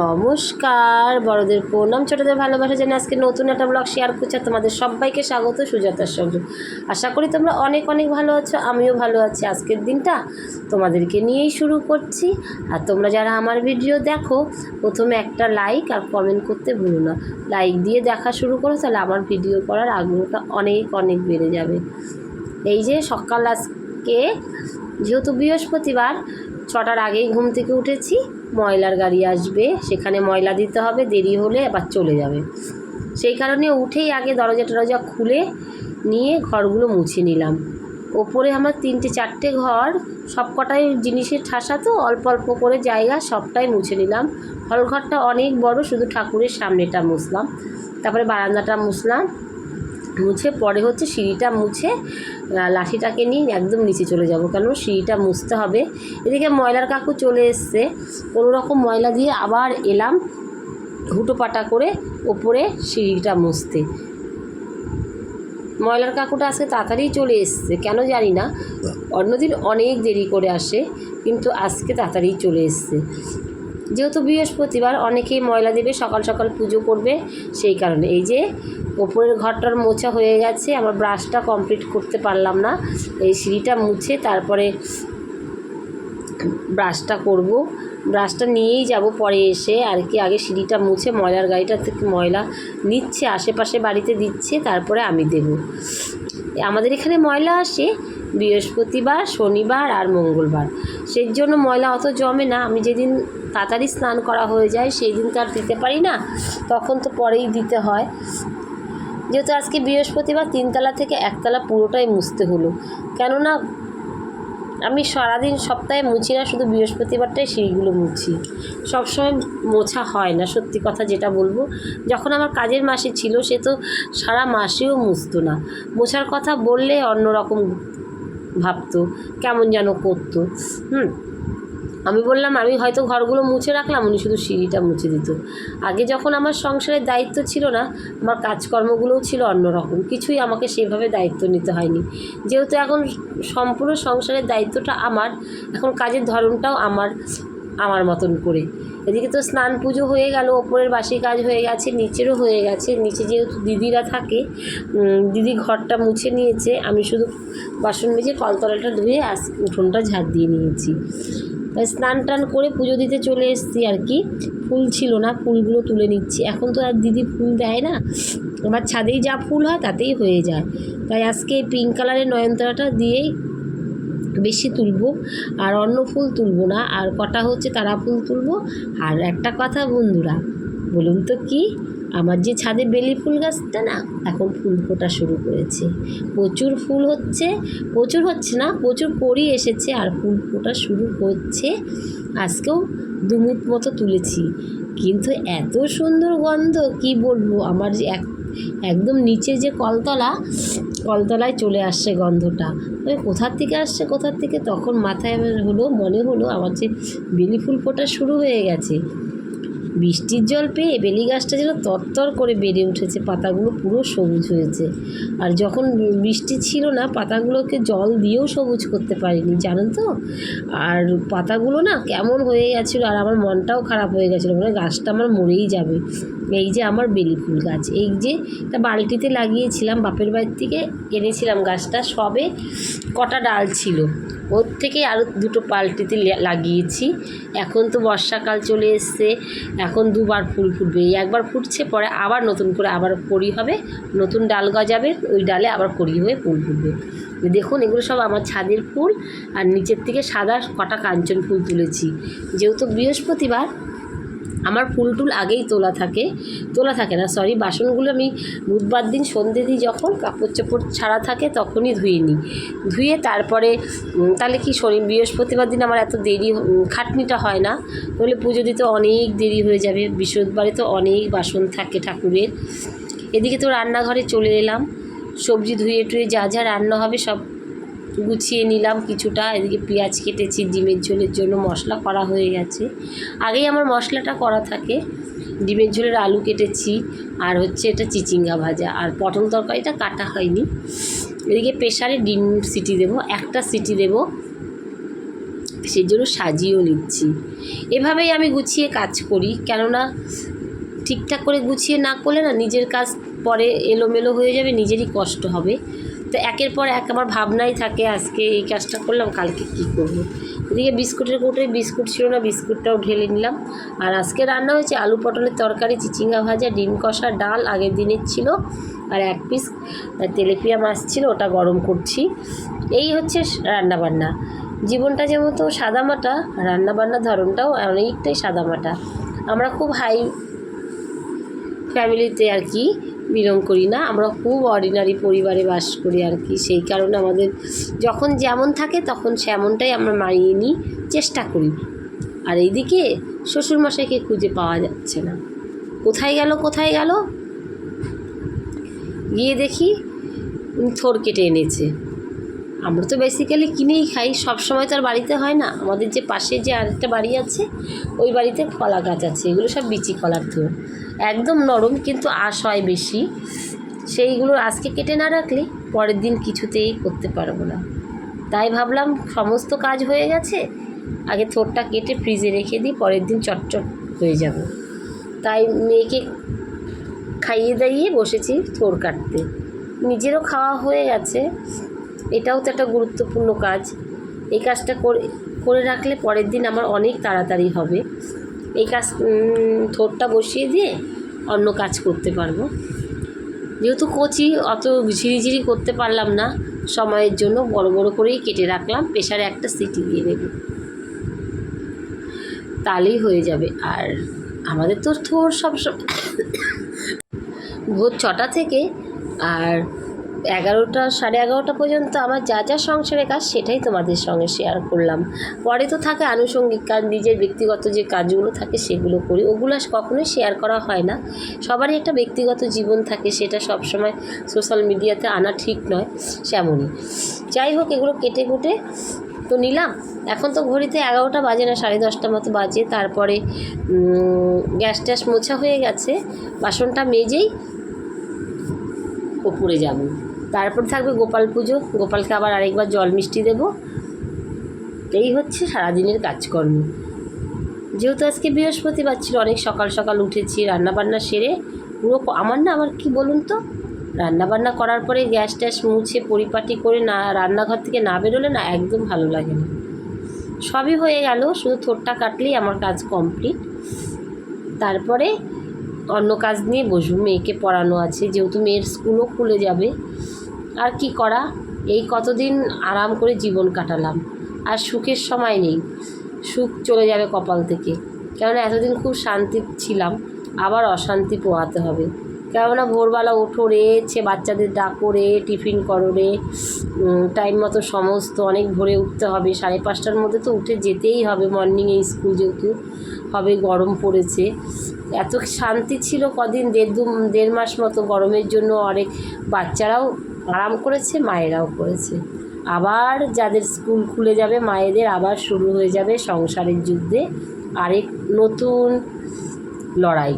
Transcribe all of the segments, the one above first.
নমস্কার। বড়দের প্রণাম, ছোটদের ভালোবাসা জানি আজকে নতুন একটা ব্লগ শেয়ার করছি আর তোমাদের সবাইকে স্বাগত সুজাতার সঙ্গে। আশা করি তোমরা অনেক অনেক ভালো আছো, আমিও ভালো আছি। আজকের দিনটা তোমাদেরকে নিয়েই শুরু করছি। আর তোমরা যারা আমার ভিডিও দেখো, প্রথমে একটা লাইক আর কমেন্ট করতে ভুলো না। লাইক দিয়ে দেখা শুরু করো, তাহলে আমার ভিডিও করার আগ্রহটা অনেক অনেক বেড়ে যাবে। এই যে সকাল আজকে, যেহেতু বৃহস্পতিবার, ছটার আগেই ঘুম থেকে উঠেছি। ময়লার গাড়ি আসবে, সেখানে ময়লা দিতে হবে, দেরি হলে আবার চলে যাবে। সেই কারণে উঠেই আগে দরজা টরজা খুলে নিয়ে ঘরগুলো মুছে নিলাম। ওপরে আমার তিনটে চারটে ঘর, সব কটাই জিনিসের ঠাসা তো, অল্প অল্প করে জায়গা সবটাই মুছে নিলাম। হল ঘরটা অনেক বড়, শুধু ঠাকুরের সামনেটা মুছলাম। তারপরে বারান্দাটা মুছলাম। মুছে, পরে হচ্ছে সিঁড়িটা মুছে লাঠিটাকে নিয়ে একদম নিচে চলে যাব। কেন সিঁড়িটা মুছতে হবে। এদিকে ময়লার কাকু চলে এসছে। কোনো রকম ময়লা দিয়ে আবার এলাম হুটো পাটা করে ওপরে সিঁড়িটা মুছতে। ময়লার কাকুটা আজকে তাড়াতাড়ি চলে এসছে। কেন জানি না। অন্যদিন অনেক দেরি করে আসে, কিন্তু আজকে তাড়াতাড়ি চলে এসছে। যেহেতু বৃহস্পতিবার অনেকেই ময়লা দেবে, সকাল সকাল পুজো করবে, সেই কারণে। এই যে ওপরের ঘরটার মোছা হয়ে গেছে, আমার ব্রাশটা কমপ্লিট করতে পারলাম না। এই সিঁড়িটা মুছে তারপরে ব্রাশটা করব। ব্রাশটা নিয়েই যাব পরে এসে, আর কি আগে সিঁড়িটা মুছে ময়লার গাড়িটা থেকে ময়লা নিচ্ছে, আশেপাশে বাড়িতে দিচ্ছে, তারপরে আমি দেব। আমাদের এখানে ময়লা আসে বৃহস্পতিবার, শনিবার আর মঙ্গলবার। সেই জন্য ময়লা অত জমে না। আমি যেদিন তাড়াতাড়ি স্নান করা হয়ে যায় সেই দিন তো আর দিতে পারি না। তখন তো পরেই দিতে হয়। যেহেতু আজকে বৃহস্পতিবার, তিনতলা থেকে একতলা পুরোটাই মুছতে হলো। কেননা, আমি সারাদিন সপ্তাহে মুছি না, শুধু বৃহস্পতিবারটাই সিঁড়িগুলো মুছি। সবসময় মোছা হয় না, সত্যি কথা যেটা বলব। যখন আমার কাজের মাসে ছিল, সে তো সারা মাসেও মুছতো না। মোছার কথা বললে অন্যরকম ভাবতো, কেমন যেন করতো, হুম? আমি বললাম, আমি হয়তো ঘরগুলো মুছে রাখলাম, উনি শুধু সিঁড়িটা মুছে দিত। আগে যখন আমার সংসারের দায়িত্ব ছিল না, আমার কাজকর্মগুলোও ছিল অন্যরকম, কিছুই আমাকে সেভাবে দায়িত্ব নিতে হয়নি। যেহেতু এখন সম্পূর্ণ সংসারের দায়িত্বটা আমার, এখন কাজের ধরনটাও আমার আমার মতন করে। এদিকে তো স্নান পুজো হয়ে গেল, ওপরের বাসি কাজ হয়ে গেছে, নিচেরও হয়ে গেছে। নিচে যেহেতু দিদিরা থাকে দিদি ঘরটা মুছে নিয়েছে, আমি শুধু বাসন মেজে কলতলাটা ধুয়ে আস উঠোনটা ঝাড় দিয়ে নিয়েছি। তাই স্নান টান করে পুজো দিতে চলে এসেছি আর কি। ফুল ছিল না, ফুলগুলো তুলে নিচ্ছি। এখন তো আর দিদি ফুল দেয় না। আমার ছাদেই যা ফুল হয় তাতেই হয়ে যায়। তাই আজকে পিঙ্ক কালারের নয়নতারাটা দিয়েই বেশি তুলব, আর অন্য ফুল তুলবো না। আর কটা হচ্ছে তারা ফুল তুলবো। আর একটা কথা বন্ধুরা, বলুন তো কি? আমার যে ছাদে বেলি ফুল গাছটা না, এখন ফুল ফোটা শুরু করেছে। প্রচুর ফুল হচ্ছে, প্রচুর হচ্ছে না, প্রচুর কড়ি এসেছে, আর ফুল ফোটা শুরু হচ্ছে। আজকেও দুমুট মতো তুলেছি। কিন্তু এত সুন্দর গন্ধ, কি বলব? আমার যে এক, একদম নিচে যে কলতলা কলতলায় চলে আসছে গন্ধটা। ওই কোথার থেকে আসছে, কোথার থেকে? তখন মাথায় হলো, মনে হলো আমার যে বেলি ফুল ফোটা শুরু হয়ে গেছে। বৃষ্টির জল পেয়ে বেলি গাছটা যেন তরতর করে বেড়ে উঠেছে, পাতাগুলো পুরো সবুজ হয়েছে। আর যখন বৃষ্টি ছিল না, পাতাগুলোকে জল দিয়েও সবুজ করতে পারিনি জানেন তো? আর পাতাগুলো না কেমন হয়ে গেছিল, আর আমার মনটাও খারাপ হয়ে গেছিল মানে গাছটা আমার মরেই যাবে। এই যে আমার বেলি ফুল গাছ, এই যে একটা বালতিতে লাগিয়েছিলাম, বাপের বাড়ির থেকে এনেছিলাম গাছটা, সবে কটা ডাল ছিল। ওর থেকে আরও দুটো পাল্টিতে লাগিয়েছি। এখন তো বর্ষাকাল চলে এসছে, এখন দুবার ফুল ফুটবে। একবার ফুটছে, পরে আবার নতুন করে আবার করি হবে। নতুন ডাল গজাবে, ওই ডালে আবার কড়ি হয়ে ফুল ফুটবে। দেখুন, এগুলো সব আমার ছাদের ফুল, আর নিচের থেকে সাদা কটা কাঞ্চন ফুল তুলেছি। যেহেতু বৃহস্পতিবার আমার ফুল টুল আগেই তোলা থাকে তোলা থাকে না সরি বাসনগুলো আমি বুধবার দিন সন্ধে দিই যখন, কাপড় চোপড় ছাড়া থাকে তখনই ধুয়ে নিই ধুয়ে তারপরে তাহলে কি শনি, বৃহস্পতিবার দিন আমার এত দেরি খাটনিটা হয় না, তাহলে পুজো দিতে অনেক দেরি হয়ে যাবে, বৃহস্পতিবারে তো অনেক বাসন থাকে ঠাকুরের। এদিকে তো রান্নাঘরে চলে এলাম, সবজি ধুয়ে টুয়ে যা যা রান্না হবে সব গুছিয়ে নিলাম কিছুটা, এদিকে পেঁয়াজ কেটেছি, ডিমের ঝোলের জন্য মশলা করা হয়ে গেছে। আগেই আমার মশলাটা করা থাকে, ডিমের ঝোলের আলু কেটেছি, আর হচ্ছে এটা চিচিঙ্গা ভাজা, আর পটল তরকারিটা কাটা হয়নি। এদিকে প্রেশারে ডিম সিটি দেবো, একটা সিটি দেবো, সেই জন্য সাজিয়েও নিচ্ছি। এভাবেই আমি গুছিয়ে কাজ করি, কেননা ঠিকঠাক করে গুছিয়ে না করলে না নিজের কাজ পরে এলোমেলো হয়ে যাবে, নিজেরই কষ্ট হবে। তো একের পর এক আমার ভাবনাই থাকে, আজকে এই কাজটা করলাম, কালকে কী করব। এদিকে বিস্কুটের কোটে বিস্কুট ছিল না, বিস্কুটটাও ঢেলে নিলাম। আর আজকে রান্না হয়েছে আলু পটলের তরকারি, চিচিঙ্গা ভাজা, ডিম কষা, ডাল, আগের দিনের ছিল, আর এক পিস তেলেপিয়া মাছ ছিল, ওটা গরম করছি। এই হচ্ছে রান্নাবান্না। জীবনটা যেমন তো সাদামাটা রান্নাবান্নার ধরনটাও অনেকটাই সাদামাটা। আমরা খুব হাই ফ্যামিলিতে আর কি বিলং করি না। আমরা খুব অর্ডিনারি পরিবারে বাস করি আর কি। সেই কারণে আমাদের যখন যেমন থাকে তখন সেমনটাই আমরা মানিয়ে নিই, চেষ্টা করি। আর এইদিকে শ্বশুরমশাইকে খুঁজে পাওয়া যাচ্ছে না। কোথায় গেল কোথায় গেল? গিয়ে দেখি থোর কেটে এনেছে। আমরা তো বেসিক্যালি কিনেই খাই সব সময় তো আর বাড়িতে হয় না। আমাদের যে পাশে যে আরেকটা বাড়ি আছে, ওই বাড়িতে কলা গাছ আছে। এগুলো সব বিচি কলার থোর। একদম নরম কিন্তু আশ হয় বেশি। সেইগুলো আজকে কেটে না রাখলে পরের দিন কিছুতেই করতে পারব না। তাই ভাবলাম সমস্ত কাজ হয়ে গেছে, আগে থোরটা কেটে ফ্রিজে রেখে দিই, পরের দিন চটচট হয়ে যাব। তাই মেয়েকে খাইয়ে দাইয়ে বসেছি থোর কাটতে। নিজেরও খাওয়া হয়ে গেছে, এটাও তো একটা গুরুত্বপূর্ণ কাজ। এই কাজটা করে করে রাখলে পরের দিন আমার অনেক তাড়াতাড়ি হবে। এই কাজ থোরটা বসিয়ে দিয়ে অন্য কাজ করতে পারব। যেহেতু কচি, অত ঝিরিঝিরি করতে পারলাম না, সময়ের জন্য বড় বড় করেই কেটে রাখলাম প্রেশারে একটা সিটি দিয়ে দেবো। তাহলেই হয়ে যাবে। আর আমাদের তো সব সব- ভোর ছটা থেকে, আর এগারোটা, সাড়ে এগারোটা পর্যন্ত আমার যা যা সংসারের কাজ সেটাই তোমাদের সঙ্গে শেয়ার করলাম। পরে তো থাকে আনুষঙ্গিক কাজ, নিজের ব্যক্তিগত যে কাজগুলো থাকে সেগুলো করি। ওগুলো কখনোই শেয়ার করা হয় না। সবারই একটা ব্যক্তিগত জীবন থাকে, সেটা সবসময় সোশ্যাল মিডিয়াতে আনা ঠিক নয়, সেমনই। যাই হোক, এগুলো কেটে কুটে তো নিলাম। এখন তো ঘড়িতে এগারোটা বাজে না, সাড়ে দশটা মতো বাজে। তারপরে গ্যাস ট্যাস মোছা হয়ে গেছে, বাসনটা মেজেই ওপরে যাব। তারপর থাকবে গোপাল পুজো। গোপালকে আবার আরেকবার জল মিষ্টি দেব। এই হচ্ছে সারাদিনের কাজকর্ম। যেহেতু আজকে বৃহস্পতিবার ছিল, অনেক সকাল সকাল উঠেছি, রান্নাবান্না সেরে পুরো আমার না, আমার কি বলুন তো? রান্নাবান্না করার পরে গ্যাস ট্যাস মুছে পরিপাটি করে না, রান্নাঘর থেকে না বেরোলে না একদম ভালো লাগে না। সবই হয়ে গেল, শুধু থোরটা কাটলেই আমার কাজ কমপ্লিট। তারপরে অন্য কাজ নিয়ে বসবো, মেয়েকে পড়ানো আছে, যেহেতু মেয়ের স্কুলও খুলে যাবে। আর কি করা? এই কতদিন আরাম করে জীবন কাটালাম। আর সুখের সময় নেই। সুখ চলে যাবে কপাল থেকে। কেননা এতদিন খুব শান্তি ছিলাম, আবার অশান্তি পোহাতে হবে। কেননা ভোরবেলা ওঠো রে, ছে বাচ্চাদের ডাকো রে, টিফিন করো রে টাইম মতো সমস্ত অনেক ভোরে উঠতে হবে। সাড়ে পাঁচটার মধ্যে তো উঠে যেতেই হবে মর্নিংয়ে স্কুল যেহেতু। হবে, গরম পড়েছে। এত শান্তি ছিল কদিন, দেড় দু, দেড় মাস মতো গরমের জন্য অনেক বাচ্চারাও আরাম করেছে, মায়েরাও করেছে। আবার যাদের স্কুল খুলে যাবে, মায়েদের আবার শুরু হয়ে যাবে সংসারের যুদ্ধে আরেক নতুন লড়াই।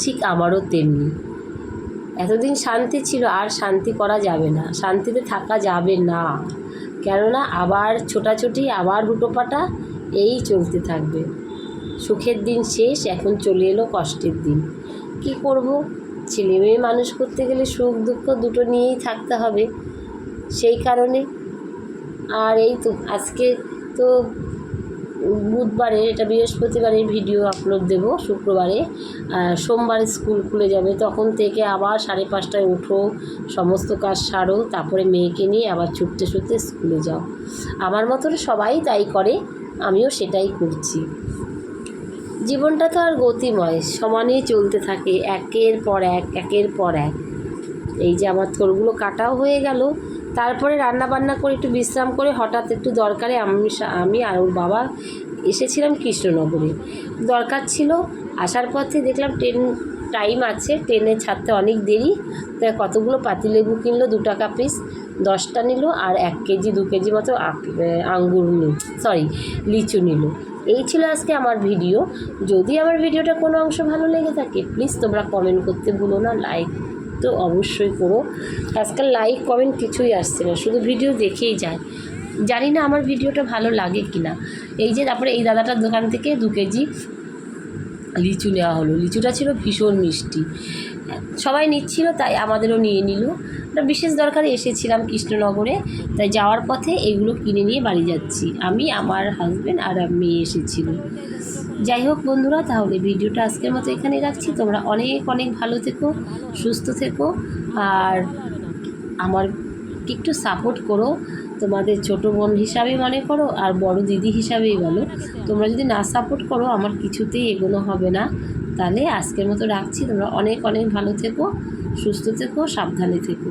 ঠিক আমারও তেমনি। এতদিন শান্তি ছিল, আর শান্তি করা যাবে না। শান্তিতে থাকা যাবে না। কেননা আবার ছোটাছুটি, আবার হুটোপাটা এই চলতে থাকবে। সুখের দিন শেষ, এখন চলে এলো কষ্টের দিন। কি করব? ছেলে মেয়ে মানুষ করতে গেলে সুখ দুঃখ দুটো নিয়েই থাকতে হবে। সেই কারণে আর এই তো আজকে তো বুধবারে, এটা বৃহস্পতিবারের ভিডিও আপলোড দেবো শুক্রবারে। সোমবারে স্কুল খুলে যাবে, তখন থেকে আবার সাড়ে পাঁচটায় উঠো, সমস্ত কাজ সারো, তারপরে মেয়েকে নিয়ে আবার ছুটতে ছুটতে স্কুলে যাও। আমার মতন সবাই তাই করে। আমিও সেটাই করছি। জীবনটা তো আর গতিময়, সমানেই চলতে থাকে, একের পর এক, একের পর এক। এই যে আমার থোরগুলো কাটাও হয়ে গেল, তারপরে রান্না বান্না করে একটু বিশ্রাম করে হঠাৎ একটু দরকারে আমি আমি আর ওর বাবা এসেছিলাম কৃষ্ণনগরে। দরকার ছিল, আসার পথে দেখলাম ট্রেন, টাইম আছে ট্রেনে ছাড়তে অনেক দেরি, তাই কতগুলো পাতিলেবু কিনলো, দু টাকা পিস দশটা নিল আর এক কেজি, দু কেজি মতো আঙ্গুর নিল। সরি লিচু নিল। এই ছিল আজকে আমার ভিডিও। যদি আমার ভিডিওটা কোনো অংশ ভালো লেগে থাকে প্লিজ তোমরা কমেন্ট করতে ভুলো না। লাইক তো অবশ্যই করো। আজকাল লাইক কমেন্ট কিছুই আসছে না, শুধু ভিডিও দেখেই যায়। জানি না আমার ভিডিওটা ভালো লাগে কি না এই যে তারপরে এই দাদাটার দোকান থেকে দু কেজি লিচু নেওয়া হলো। লিচুটা ছিল ভীষণ মিষ্টি। সবাই নিচ্ছিল, তাই আমাদেরও নিয়ে নিল। আমরা বিশেষ দরকারে এসেছিলাম কৃষ্ণনগরে, তাই যাওয়ার পথে এগুলো কিনে নিয়ে বাড়ি যাচ্ছি। আমি, আমার হাজব্যান্ড আর মেয়ে এসেছিল। যাই হোক বন্ধুরা, তাহলে ভিডিওটা আজকের মতো এখানে রাখছি। তোমরা অনেক অনেক ভালো থেকো, সুস্থ থেকো, আর আমার একটু সাপোর্ট করো। তোমাদের ছোট বোন হিসাবে মনে করো, আর বড় দিদি হিসাবেই বলো। তোমরা যদি না সাপোর্ট করো, আমার কিছুতেই এগোনো হবে না। তাহলে আজকের মতো রাখছি। তোমরা অনেক অনেক ভালো থেকো। সুস্থ থেকো সাবধানে থেকো।